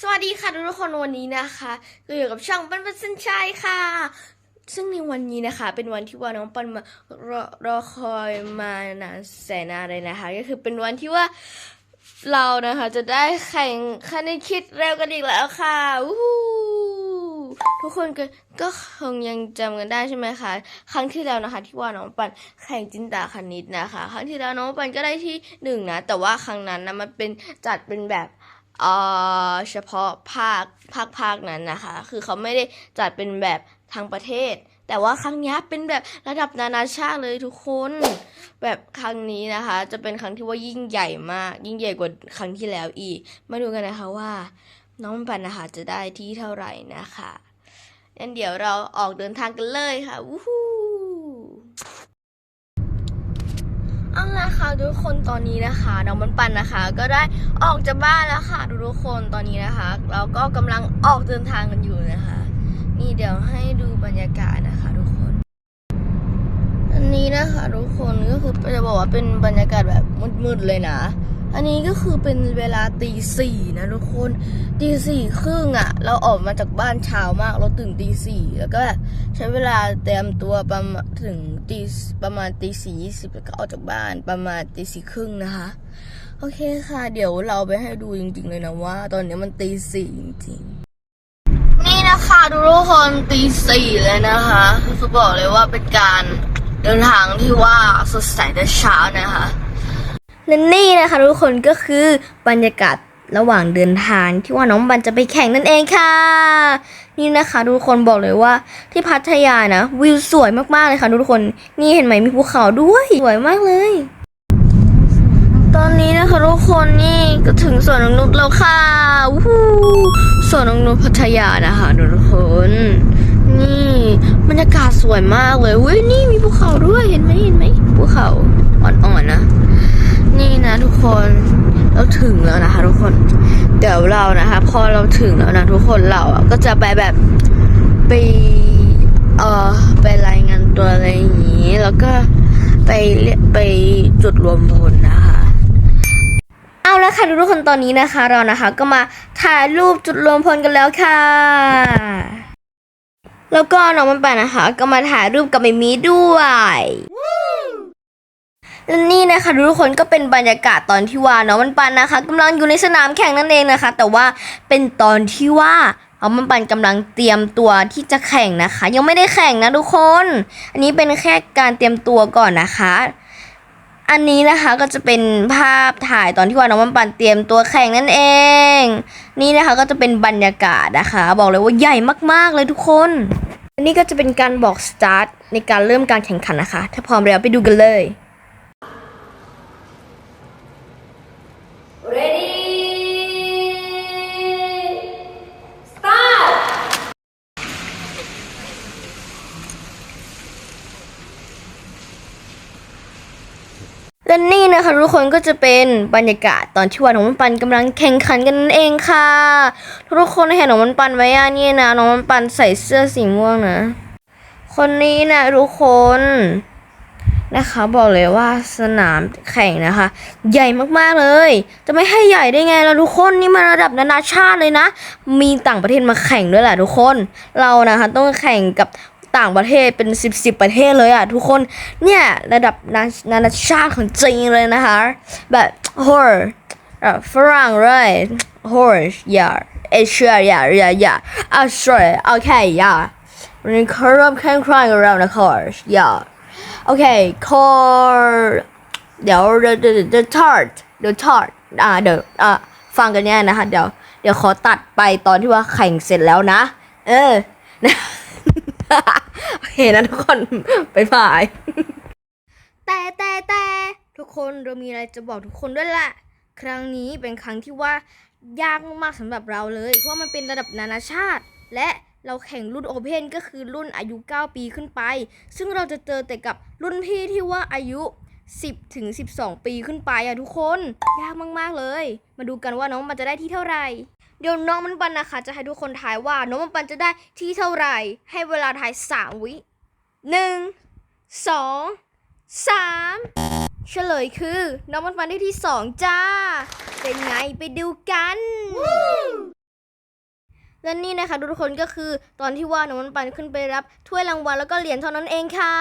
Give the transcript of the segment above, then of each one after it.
สวัสดีค่ะทุกคนวันนี้นะคะก็อยู่กับช่องปันปันสัญชัยค่ะ ซึ่งในวันนี้นะคะ เป็นวันที่ว่าน้องปันมารอรอคอยมานานแสนนานเลยนะคะ ก็คือเป็นวันที่ว่าเรานะคะ จะได้แข่งคณิตคิดเร็วกันอีกแล้วค่ะวทุกคนก็ก็คงยังจำกันได้ใช่ไหมคะ ครั้งที่แล้วนะคะ ที่ว่าน้องปันแข่งจินตาคณิตนะคะ ครั้งที่แล้วน้องปันก็ได้ที่หนึ่งนะแต่ว่าครั้งนั้นนะมันเป็นจัดเป็นแบบ เอ่อเฉพาะภาคภาคภาคนั้นนะคะ คือเขาไม่ได้จัดเป็นแบบทางประเทศ แต่ว่าครั้งนี้เป็นแบบระดับนานาชาติเลยทุกคน แบบครั้งนี้นะคะ จะเป็นครั้งที่ว่ายิ่งใหญ่มาก ยิ่งใหญ่กว่าครั้งที่แล้วอีก มาดูกันนะคะว่า น้องปันนะคะจะได้ที่เท่าไหร่นะคะงั้นเดี๋ยวเราออกเดินทางกันเลยค่ะวู้ฮู้ เอาละค่ะทุกคนตอนนี้นะคะน้องมันปันนะคะ ก็ได้ออกจากบ้านแล้วค่ะทุกๆคนตอนนี้นะคะ เราก็กำลังออกเดินทางกันอยู่นะคะ นี่เดี๋ยวให้ดูบรรยากาศนะคะ ทุกคน อันนี้นะคะ ทุกคนก็คือจะบอกว่าเป็นบรรยากาศแบบมืดๆเลยนะ อันนี้ก็คือเป็นเวลาตีสี่นะทุกคนตีสี่ครึ่งอะ่ะ เราออกมาจากบ้านเช้ามากเราตื่นตีสี่แล้วก็แบบใช้เวลาเตรียมตัวประมาณถึงตีประมาณตีสี่ยี่สิบแล้วก็ออกจากบ้านประมาณตีสี่ครึ่งนะคะโอเคค่ะ เดี๋ยวเราไปให้ดูจริง ๆ เลยนะว่า ตอนนี้มันตีสี่จริงๆ นี่นะคะทุกคนตีสี่เลยนะคะคือบอกเลยว่าเป็นการเดินทางที่ว่าสดใสแต่เช้านะคะ และนี่นะคะทุกคนก็คือบรรยากาศระหว่างเดินทางที่ว่าน้องบันจะไปแข่งนั่นเองค่ะ นี่นะคะทุกคนบอกเลยว่าที่พัทยานะ วิวสวยมากๆเลยค่ะทุกคนนี่เห็นไหมมีภูเขาด้วยสวยมากเลย ตอนนี้นะคะทุกคนนี่ก็ถึงสวนนงนุชแล้วค่ะวู้ฮู้สวนนงนุชพัทยานะคะทุกคนนี่บรรยากาศสวยมากเลยเว้ยนี่มีภูเขาด้วยเห็นไหมเห็นไหมภูเขาอ่อนๆนะ นี่นะทุกคนเราถึงแล้วนะคะ ทุกคน เดี๋ยวเรานะคะ พอเราถึงแล้วนะทุกคนเราอะก็จะไปแบบไปเอ่อไปรายงานตัวอะไรอย่างนี้ แล้วก็ไปเรียไปจุดรวมพลนะคะ เอาละค่ะทุกคนตอนนี้นะคะ เรานะคะก็มาถ่ายรูปจุดรวมพลกันแล้วค่ะ แล้วก็น้องมันไปนนะคะ ก็มาถ่ายรูปกับไมมีด้วย และนี่นะคะทุกคนก็เป็นบรรยากาศตอนที่ว่าน้องมันปันนะคะกำลังอยู่ในสนามแข่งนั่นเองนะคะ แต่ว่าเป็นตอนที่ว่าน้องมันปันกำลังเตรียมตัวที่จะแข่งนะคะ ยังไม่ได้แข่งนะทุกคน อันนี้เป็นแค่การเตรียมตัวก่อนนะคะ อันนี้นะคะก็จะเป็นภาพถ่ายตอนที่ว่าน้องมันปันเตรียมตัวแข่งนั่นเอง นี่นะคะก็จะเป็นบรรยากาศนะคะ บอกเลยว่าใหญ่มากๆเลยทุกคนอันนี้ก็จะเป็นการบอกสตาร์ทในการเริ่มการแข่งขันนะคะ ถ้าพร้อมแล้วไปดูกันเลย และนี่นะคะทุกคนก็จะเป็นบรรยากาศตอนที่ว่าน้องมันปันกำลังแข่งขันกันนั่นเองค่ะ ทุกคนเห็นน้องมันปันไว้อะนี่นะน้องมันปันใส่เสื้อสีม่วงนะ คนนี้นะทุกคนนะคะ บอกเลยว่าสนามแข่งนะคะ ใหญ่มากๆเลย จะไม่ให้ใหญ่ได้ไงล่ะทุกคนนี่มันระดับนานาชาติเลยนะ มีต่างประเทศมาแข่งด้วยแหละทุกคน เรานะคะต้องแข่งกับ ต่างประเทศเป็นสิบสิบประเทศเลยอะทุกคนเนี่ยระดับนานานาชาติของจริงเลยนะคะ แบบโหเอ่อฝรั่งเลยโหอย่าเอเชียอย่าอย่าอย่าออสเตรเลียโอเคอย่าวันนี้เขาเริ่มแข่งขันกันแล้วนะคะอย่าโอเคคอเดี๋ยวเดี๋ยวเดี๋ยวเดี๋ยวทอดเดี๋ยวทอดอ่าเดี๋ยวอ่าฟังกันเนี่ยนะคะเดี๋ยวเดี๋ยวขอตัดไปตอนที่ว่าแข่งเสร็จแล้วนะ เออนะ โอเคนะทุกคนไปบายแต่แต่แต่ทุกคนเรามีอะไรจะบอกทุกคนด้วยแหละครั้งนี้เป็นครั้งที่ว่ายากมากๆสำหรับเราเลย เพราะมันเป็นระดับนานาชาติ และเราแข่งรุ่นโอเพนก็คือรุ่นอายุ 9 ปีขึ้นไป ซึ่งเราจะเจอแต่กับรุ่นพี่ที่ว่าอายุ 10ถึง12 ปีขึ้นไปอะทุกคน ยากมากๆเลย มาดูกันว่าน้องมันจะได้ที่เท่าไหร่ เดี๋ยวน้องมันปันนะคะ จะให้ทุกคนทายว่า น้องมันปันจะได้ที่เท่าไหร่ ให้เวลาทายสามวิหนึ่งสองสามเฉลยคือ น้องมันปันได้ที่สองจ้า เป็นไงไปดูกันและนี่นะคะทุกคนก็คือตอนที่ว่าน้องมันปันขึ้นไปรับถ้วยรางวัลแล้วก็เหรียญเท่านั้นเองค่ะ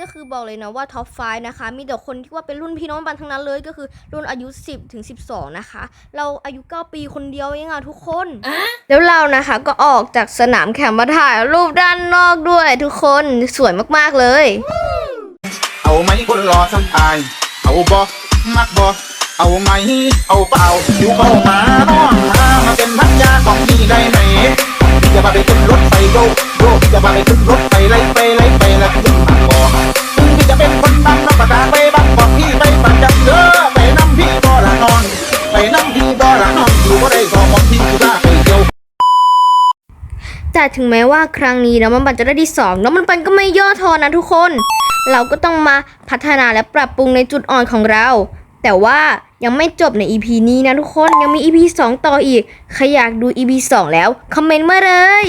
ก็คือบอกเลยนะว่าท็อปไฟนะคะ มีแต่คนที่ว่าเป็นรุ่นพี่น้องมันปันทั้งนั้นเลยก็คือรุ่นอายุ 10ถึง12 นะคะ เราอายุ 9 ปีคนเดียวเองอะทุกคน แล้วเรานะคะก็ออกจากสนามแข่งมาถ่ายรูปด้านนอกด้วยทุกคนสวยมากๆเลย เอาไหมคนรอสัมภาย เอาบอมักบอเอาไหมเอาเปล่าอยู่เข้ามาน้อง ถึงแม้ว่าครั้งนี้น้องมันปันจะได้ที่สองน้องมันปันก็ไม่ย่อท้อนะทุกคน เราก็ต้องมาพัฒนาและปรับปรุงในจุดอ่อนของเรา แต่ว่ายังไม่จบใน EP นี้นะทุกคนยังมี EP 2 ต่ออีก ใครอยากดู EP 2 แล้วคอมเมนต์มาเลย